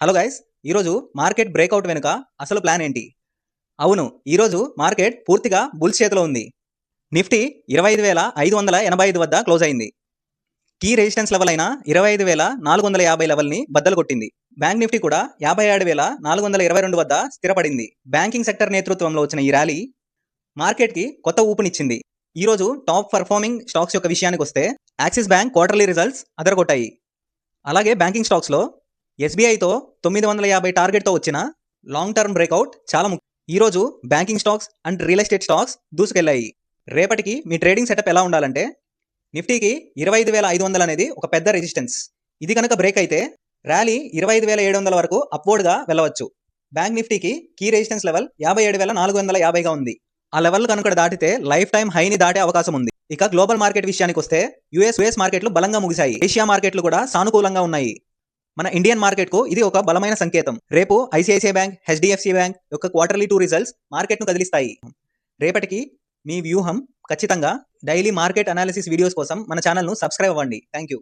Hello guys ఈరోజు market breakout వెనుక అసలు ప్లాన్ ఏంటి? అవును ఈరోజు మార్కెట్ పూర్తిగా బుల్స్ చేతిలో ఉంది. నిఫ్టీ ఇరవై ఐదు వేల ఐదు వందల ఎనభై ఐదు వద్ద క్లోజ్ అయింది. కీ రెసిస్టెన్స్ లెవెల్ అయిన ఇరవై ఐదు వేల నాలుగు వందల యాభై లెవెల్ని బద్దలు కొట్టింది. బ్యాంక్ నిఫ్టీ కూడా యాభై ఏడు వేల నాలుగు వందల ఇరవై రెండు వద్ద స్థిరపడింది. బ్యాంకింగ్ సెక్టర్ నేతృత్వంలో వచ్చిన ఈ ర్యాలీ మార్కెట్కి కొత్త ఊపునిచ్చింది. ఈరోజు టాప్ పర్ఫార్మింగ్ స్టాక్స్ యొక్క విషయానికి వస్తే యాక్సిస్ బ్యాంక్ క్వార్టర్లీ రిజల్ట్స్ అదరగొట్టాయి. అలాగే బ్యాంకింగ్ స్టాక్స్లో ఎస్బీఐతో తొమ్మిది వందల యాభై టార్గెట్తో వచ్చిన లాంగ్ టర్మ్ బ్రేక్అవుట్ చాలా ముఖ్యం. ఈరోజు banking stocks and real estate stocks దూసుకెళ్ళాయి రేపటికి మీ ట్రేడింగ్ సెటప్ ఎలా ఉండాలంటే నిఫ్టీకి ఇరవై ఐదు వేల ఐదు వందలు అనేది ఒక పెద్ద రెసిస్టెన్స్ ఇది కనుక బ్రేక్ అయితే ర్యాలీ ఇరవై ఐదు వేల ఏడు వందల వరకు అప్వర్డ్గా వెళ్ళవచ్చు. బ్యాంక్ నిఫ్టీకి కీ రెసిస్టెన్స్ లెవెల్ యాభై ఏడు వేల నాలుగు వందల యాభైగా ఉంది. ఆ లెవెల్ కనుక దాటితే లైఫ్ టైం హైని దాటే అవకాశం ఉంది. ఇక గ్లోబల్ మార్కెట్ విషయానికి వస్తే యుఎస్ యుఎస్ మార్కెట్లు బలంగా ముగిశాయి. ఏషియా మార్కెట్లు కూడా సానుకూలంగా ఉన్నాయి. మన ఇండియన్ మార్కెట్కు ఇది ఒక బలమైన సంకేతం. రేపు ఐసిఐసిఐ బ్యాంక్ హెచ్డిఎఫ్సి బ్యాంక్ యొక్క క్వార్టర్లీ టూ రిజల్ట్స్ మార్కెట్ను కదిలిస్తాయి. రేపటికి మీ వ్యూహం ఖచ్చితంగా డైలీ మార్కెట్ అనాలిసిస్ వీడియోస్ కోసం మన ఛానల్ను సబ్స్క్రైబ్ అవ్వండి. Thank you